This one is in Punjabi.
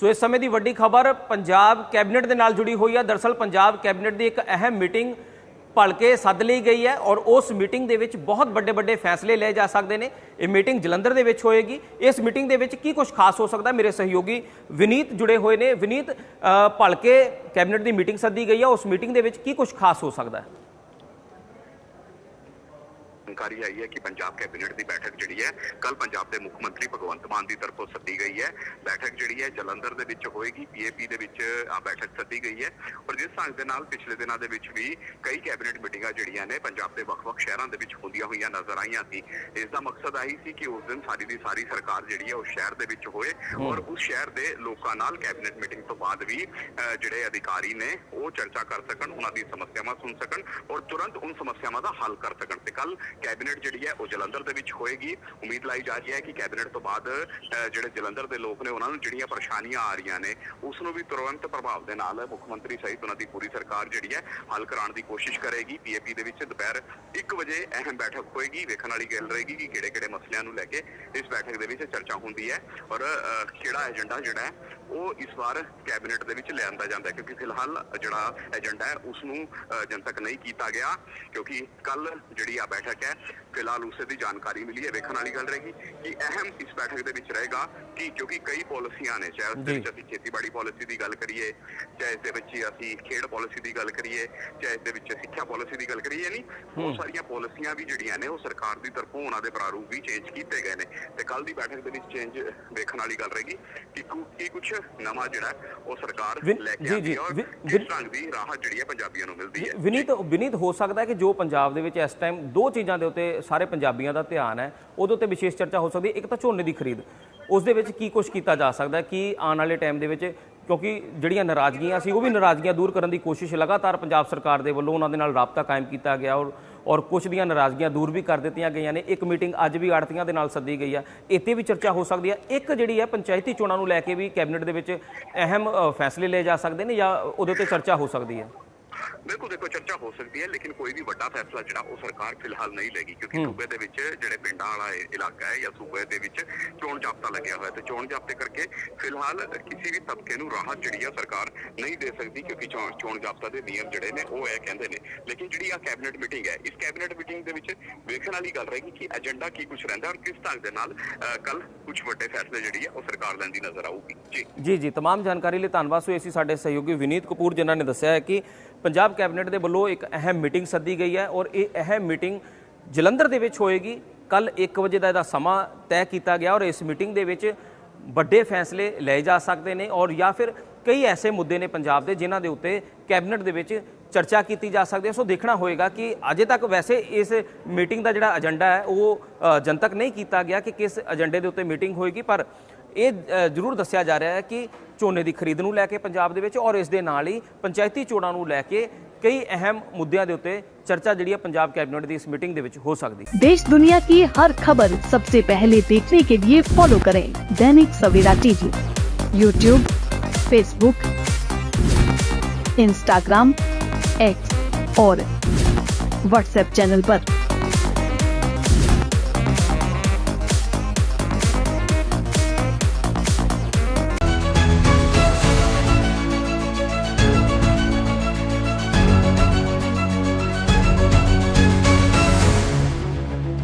ਸੋ ਇਸ ਸਮੇਂ ਦੀ ਵੱਡੀ ਖਬਰ ਪੰਜਾਬ ਕੈਬਨਿਟ ਦੇ ਨਾਲ ਜੁੜੀ ਹੋਈ ਹੈ ਦਰਸਲ ਪੰਜਾਬ ਕੈਬਨਿਟ ਦੀ ਇੱਕ ਅਹਿਮ ਮੀਟਿੰਗ ਭਲਕੇ ਸੱਦ ਲਈ ਗਈ ਹੈ ਔਰ ਉਸ ਮੀਟਿੰਗ ਦੇ ਵਿੱਚ ਬਹੁਤ ਵੱਡੇ ਵੱਡੇ ਫੈਸਲੇ ਲਏ ਜਾ ਸਕਦੇ ਨੇ। ਇਹ ਮੀਟਿੰਗ ਜਲੰਧਰ ਦੇ ਵਿੱਚ ਹੋਏਗੀ। ਇਸ ਮੀਟਿੰਗ ਦੇ ਵਿੱਚ ਕੀ ਕੁਝ ਖਾਸ ਹੋ ਸਕਦਾ ਮੇਰੇ ਸਹਿਯੋਗੀ ਵਿਨੀਤ ਜੁੜੇ ਹੋਏ ਨੇ। ਵਿਨੀਤ ਭਲਕੇ ਕੈਬਨਿਟ ਦੀ ਮੀਟਿੰਗ ਸੱਦੀ ਗਈ ਹੈ ਉਸ ਮੀਟਿੰਗ ਦੇ ਵਿੱਚ ਕੀ ਕੁਝ ਖਾਸ ਹੋ ਸਕਦਾ ਹੈ? ਜਾਣਕਾਰੀ ਆਈ ਹੈ ਕਿ ਪੰਜਾਬ ਕੈਬਨਿਟ ਦੀ ਬੈਠਕ ਜਿਹੜੀ ਹੈ ਕੱਲ ਪੰਜਾਬ ਦੇ ਮੁੱਖ ਮੰਤਰੀ ਭਗਵੰਤ ਮਾਨ ਦੀ ਤਰਫੋਂ ਸੱਦੀ ਗਈ ਹੈ। ਬੈਠਕ ਜਿਹੜੀ ਹੈ ਜਲੰਧਰ ਦੇ ਵਿੱਚ ਹੋਏਗੀ ਪੀਏਪੀ ਦੇ ਵਿੱਚ ਆ ਬੈਠਕ ਸੱਦੀ ਗਈ ਹੈ। ਔਰ ਜਿਸ ਢੰਗ ਦੇ ਨਾਲ ਪਿਛਲੇ ਦਿਨਾਂ ਦੇ ਵਿੱਚ ਵੀ ਕਈ ਕੈਬਨਿਟ ਮੀਟਿੰਗਾਂ ਜਿਹੜੀਆਂ ਨੇ ਪੰਜਾਬ ਦੇ ਵੱਖ-ਵੱਖ ਸ਼ਹਿਰਾਂ ਦੇ ਵਿੱਚ ਹੁੰਦੀਆਂ ਹੋਈਆਂ ਨਜ਼ਰ ਆਈਆਂ ਸੀ। ਇਸ ਦਾ ਮਕਸਦ ਆਹੀ ਸੀ ਕਿ ਉਸ ਦਿਨ ਸਾਰੀ ਦੀ ਸਾਰੀ ਸਰਕਾਰ ਜਿਹੜੀ ਹੈ ਉਸ ਸ਼ਹਿਰ ਦੇ ਵਿੱਚ ਹੋਏ ਔਰ ਉਸ ਸ਼ਹਿਰ ਦੇ ਲੋਕਾਂ ਨਾਲ ਕੈਬਨਿਟ ਮੀਟਿੰਗ ਤੋਂ ਬਾਅਦ ਵੀ ਅਹ, ਜਿਹੜੇ ਅਧਿਕਾਰੀ ਨੇ ਉਹ ਚਰਚਾ ਕਰ ਸਕਣ ਉਹਨਾਂ ਦੀ ਸਮੱਸਿਆਵਾਂ ਸੁਣ ਸਕਣ ਔਰ ਤੁਰੰਤ ਉਹਨਾਂ ਸਮੱਸਿਆਵਾਂ ਦਾ ਹੱਲ ਕਰ ਸਕਣ। ਤੇ ਕੱਲ ਕੈਬਨਿਟ ਜਿਹੜੀ ਹੈ ਉਹ ਜਲੰਧਰ ਦੇ ਵਿੱਚ ਹੋਏਗੀ। ਉਮੀਦ ਲਾਈ ਜਾ ਰਹੀ ਹੈ ਕਿ ਕੈਬਨਿਟ ਤੋਂ ਬਾਅਦ ਜਿਹੜੇ ਜਲੰਧਰ ਦੇ ਲੋਕ ਨੇ ਉਹਨਾਂ ਨੂੰ ਜਿਹੜੀਆਂ ਪਰੇਸ਼ਾਨੀਆਂ ਆ ਰਹੀਆਂ ਨੇ, ਉਸ ਨੂੰ ਵੀ ਤੁਰੰਤ ਪ੍ਰਭਾਵ ਦੇ ਨਾਲ ਮੁੱਖ ਮੰਤਰੀ ਸਹਿਤ ਉਹਨਾਂ ਦੀ ਪੂਰੀ ਸਰਕਾਰ ਜਿਹੜੀ ਹੈ ਹੱਲ ਕਰਾਉਣ ਦੀ ਕੋਸ਼ਿਸ਼ ਕਰੇਗੀ। ਪੀਏਪੀ ਦੇ ਵਿੱਚ ਦੁਪਹਿਰ 1 ਵਜੇ ਅਹਿਮ ਬੈਠਕ ਹੋਏਗੀ। ਵੇਖਣ ਵਾਲੀ ਗੱਲ ਰਹੇਗੀ ਕਿ ਕਿਹੜੇ-ਕਿਹੜੇ ਮਸਲਿਆਂ ਨੂੰ ਲੈ ਕੇ ਇਸ ਬੈਠਕ ਦੇ ਵਿੱਚ ਚਰਚਾ ਹੁੰਦੀ ਹੈ। ਔਰ ਕਿਹੜਾ ਏਜੰਡਾ ਜਿਹੜਾ ਹੈ, ਉਹ ਇਸ ਵਾਰ ਕੈਬਨਿਟ ਦੇ ਵਿੱਚ ਲਿਆਂਦਾ ਜਾਂਦਾ ਕਿਉਂਕਿ ਫਿਲਹਾਲ ਜਿਹੜਾ ਏਜੰਡਾ ਹੈ, ਉਸ ਨੂੰ ਜਨਤਕ ਨਹੀਂ ਕੀਤਾ ਗਿਆ। ਕਿਉਂਕਿ ਕੱਲ ਜਿਹੜੀ ਆ ਬੈਠਕ ਹੈ ਫਿਲਹਾਲ ਉਸੇ ਦੀ ਜਾਣਕਾਰੀ ਮਿਲੀ ਹੈ। ਵੇਖਣ ਵਾਲੀ ਗੱਲ ਰਹੇਗੀ ਕਿ ਅਹਿਮ ਇਸ ਬੈਠਕ ਦੇ ਵਿੱਚ ਰਹੇਗਾ ਕਿ ਕਿਉਂਕਿ ਕਈ ਪਾਲਿਸੀਆਂ ਨੇ ਚਾਹੇ ਉਸ ਦੇ। ਵਿੱਚ ਅਸੀਂ ਖੇਤੀਬਾੜੀ ਪਾਲਿਸੀ ਦੀ ਗੱਲ ਕਰੀਏ ਚਾਹੇ ਇਸ ਦੇ ਵਿੱਚ ਅਸੀਂ ਖੇਡ ਪਾਲਿਸੀ ਦੀ ਗੱਲ ਕਰੀਏ ਚਾਹੇ ਇਸ ਦੇ ਵਿੱਚ ਸਿੱਖਿਆ ਪਾਲਿਸੀ ਦੀ ਗੱਲ ਕਰੀਏ ਯਾਨੀ ਬਹੁਤ ਸਾਰੀਆਂ ਪਾਲਿਸੀਆਂ ਵੀ ਜਿਹੜੀਆਂ ਨੇ ਉਹ ਸਰਕਾਰ ਦੀ ਤਰਫੋਂ ਉਹਨਾਂ ਦੇ ਪ੍ਰਾਰੂਪ ਵੀ ਚੇਂਜ ਕੀਤੇ ਗਏ ਨੇ। ਤੇ ਕੱਲ ਦੀ ਬੈਠਕ ਦੇ ਵਿੱਚ ਚੇਂਜ ਵੇਖਣ ਵਾਲੀ ਗੱਲ ਰਹੇਗੀ ਕਿ ਕੁ- ਕੁਝ ਨਵਾਂ ਜਿਹੜਾ ਉਹ ਸਰਕਾਰ ਲੈ ਕੇ ਜੀ, ਹੈ ਔਰ ਕਿਸ ਢੰਗ ਦੀ ਰਾਹਤ ਜਿਹੜੀ ਹੈ ਪੰਜਾਬੀਆਂ ਨੂੰ ਮਿਲਦੀ ਹੈ। ਵਿਨੀਤ ਵਿਨੀਤ ਹੋ ਸਕਦਾ ਹੈ ਕਿ ਜੋ ਪੰਜਾਬ ਦੇ ਵਿੱਚ ਇਸ ਟਾਈਮ ਦੋ ਚੀਜ਼ਾਂ ਦੇ ਉੱਤੇ ਸਾਰੇ ਪੰਜਾਬੀਆਂ ਦਾ ਧਿਆਨ ਹੈ, ਉਹਦੇ ਉੱਤੇ ਵਿਸ਼ੇਸ਼ ਚਰਚਾ ਹੋ ਸਕਦੀ ਹੈ। ਇੱਕ ਤਾਂ ਝੋਨੇ ਦੀ ਖਰੀਦ, ਉਸ ਦੇ ਵਿੱਚ ਕੀ ਕੁਝ ਕੀਤਾ ਜਾ ਸਕਦਾ ਕੀ ਆਉਣ ਵਾਲੇ ਟਾਈਮ ਦੇ ਵਿੱਚ, ਕਿਉਂਕਿ ਜਿਹੜੀਆਂ ਨਾਰਾਜ਼ਗੀਆਂ ਸੀ, ਉਹ ਵੀ ਨਾਰਾਜ਼ਗੀਆਂ ਦੂਰ ਕਰਨ ਦੀ ਕੋਸ਼ਿਸ਼ ਲਗਾਤਾਰ ਪੰਜਾਬ ਸਰਕਾਰ ਦੇ ਵੱਲੋਂ ਉਹਨਾਂ ਦੇ ਨਾਲ ਰਾਬਤਾ ਕਾਇਮ ਕੀਤਾ ਗਿਆ ਔਰ ਔਰ ਕੁਝ ਦੀਆਂ ਨਾਰਾਜ਼ਗੀਆਂ ਦੂਰ ਵੀ ਕਰ ਦਿੱਤੀਆਂ ਗਈਆਂ ਨੇ। ਇੱਕ ਮੀਟਿੰਗ ਅੱਜ ਵੀ ਆੜਤੀਆਂ ਦੇ ਨਾਲ ਸੱਦੀ ਗਈ ਆ ਇੱਥੇ ਵੀ ਚਰਚਾ ਹੋ ਸਕਦੀ ਹੈ। ਇੱਕ ਜਿਹੜੀ ਹੈ, ਪੰਚਾਇਤੀ ਚੋਣਾਂ ਨੂੰ ਲੈ ਕੇ ਵੀ ਕੈਬਨਿਟ ਦੇ ਵਿੱਚ ਅਹਿਮ ਫੈਸਲੇ ਲਏ ਜਾ ਸਕਦੇ ਨੇ ਜਾਂ ਉਹਦੇ ਉੱਤੇ ਚਰਚਾ ਹੋ ਸਕਦੀ ਹੈ। ਬਿਲਕੁਲ ਦੇਖੋ ਚਰਚਾ ਹੋ ਸਕਦੀ ਹੈ ਲੇਕਿਨ ਕੋਈ ਵੀ ਵੱਡਾ ਫੈਸਲਾ ਜਿਹੜਾ ਉਹ ਸਰਕਾਰ ਫਿਲਹਾਲ ਨਹੀਂ ਲੇਗੀ ਕਿਉਂਕਿ ਸੂਬੇ ਦੇ ਵਿੱਚ ਜਿਹੜੇ ਪਿੰਡਾਂ ਵਾਲਾ ਇ- ਇਲਾਕਾ ਹੈ ਜਾਂ ਸੂਬੇ ਦੇ ਵਿੱਚ ਚੋਣ ਜਾਬਤਾ ਲੱਗਿਆ ਹੋਇਆ ਤੇ ਚੋਣ ਜਾਬਤੇ ਕਰਕੇ ਫਿਲਹਾਲ ਕਿਸੇ ਵੀ ਤਬਕੇ ਨੂੰ ਰਾਹਤ ਜਿਹੜੀ ਹੈ ਸਰਕਾਰ ਨਹੀਂ ਦੇ ਸਕਦੀ ਕਿਉਂਕਿ ਚੋਣ ਚੋਣ ਜਾਬਤਾ ਦੇ ਨਿਯਮ ਜਿਹੜੇ ਨੇ ਉਹ ਇਹ ਕਹਿੰਦੇ ਨੇ ਲੇਕਿਨ ਜਿਹੜੀ ਆ ਕੈਬਨਿਟ ਮੀਟਿੰਗ ਹੈ ਇਸ ਕੈਬਨਿਟ ਮੀਟਿੰਗ ਦੇ ਵਿੱਚ ਵੇਖਣ ਵਾਲੀ ਗੱਲ ਰਹੇਗੀ ਕਿ ਏਜੰਡਾ ਕੀ ਕੁਝ ਰਹਿੰਦਾ ਔਰ ਕਿਸ ਢੰਗ ਦੇ ਨਾਲ ਕੱਲ ਕੁਝ ਵੱਡੇ ਫੈਸਲੇ ਜਿਹੜੀ ਹੈ ਉਹ ਸਰਕਾਰ ਲੈਂਦੀ ਨਜ਼ਰ ਆਊਗੀ ਜੀ ਜੀ ਜੀ तमाम ਜਾਣਕਾਰੀ ਲਈ ਧੰਨਵਾਦ ਸੋ ਅਸੀਂ ਸਾਡੇ ਸਹਿਯੋਗੀ ਵਿਨੀਤ ਕਪੂਰ ਜਿਨ੍ਹਾਂ ਨੇ ਦੱਸਿਆ ਹੈ ਕਿ ਪੰਜਾਬ ਕੈਬਨਿਟ ਦੇ ਵੱਲੋਂ ਇੱਕ ਅਹਿਮ ਮੀਟਿੰਗ ਸੱਦੀ ਗਈ ਹੈ ਔਰ ਇਹ ਅਹਿਮ ਮੀਟਿੰਗ ਜਲੰਧਰ ਦੇ ਵਿੱਚ ਹੋਏਗੀ। ਕੱਲ 1 ਵਜੇ ਦਾ ਇਹਦਾ ਸਮਾਂ ਤੈਅ ਕੀਤਾ ਗਿਆ ਔਰ ਇਸ ਮੀਟਿੰਗ ਦੇ ਵਿੱਚ ਵੱਡੇ ਫੈਸਲੇ ਲਏ ਜਾ ਸਕਦੇ ਨੇ ਔਰ ਜਾਂ ਫਿਰ ਕਈ ਐਸੇ ਮੁੱਦੇ ਨੇ ਪੰਜਾਬ ਦੇ ਜਿਨ੍ਹਾਂ ਦੇ ਉੱਤੇ ਕੈਬਨਿਟ ਦੇ ਵਿੱਚ ਚਰਚਾ ਕੀਤੀ ਜਾ ਸਕਦੀ ਹੈ। ਸੋ ਦੇਖਣਾ ਹੋਏਗਾ ਕਿ ਅਜੇ ਤੱਕ ਵੈਸੇ ਇਸ ਮੀਟਿੰਗ ਦਾ ਜਿਹੜਾ ਏਜੰਡਾ ਹੈ, ਉਹ ਜਨਤਕ ਨਹੀਂ ਕੀਤਾ ਗਿਆ ਕਿ ਕਿਸ ਏਜੰਡੇ ਦੇ ਉੱਤੇ ਮੀਟਿੰਗ ਹੋਏਗੀ, ਪਰ ਇਹ ਅ, ਜ਼ਰੂਰ ਦੱਸਿਆ ਜਾ ਰਿਹਾ ਹੈ ਕਿ ਝੋਨੇ ਦੀ ਖਰੀਦ ਨੂੰ ਲੈ ਕੇ ਪੰਜਾਬ ਦੇ ਵਿੱਚ ਔਰ ਇਸ ਦੇ ਨਾਲ ਹੀ ਪੰਚਾਇਤੀ ਚੋਣਾਂ ਨੂੰ ਲੈ ਕੇ ਕਈ ਅਹਿਮ ਮੁੱਦਿਆਂ ਦੇ ਉੱਤੇ ਚਰਚਾ ਜਿਹੜੀ ਹੈ ਪੰਜਾਬ ਕੈਬਨਿਟ ਦੀ ਇਸ ਮੀਟਿੰਗ ਦੇ ਵਿੱਚ ਹੋ ਸਕਦੀ ਹੈ देश दुनिया की हर खबर सबसे पहले देखने के लिए फॉलो करें Dainik Savera TV YouTube Facebook Instagram X और व्हाट्सएप चैनल पर।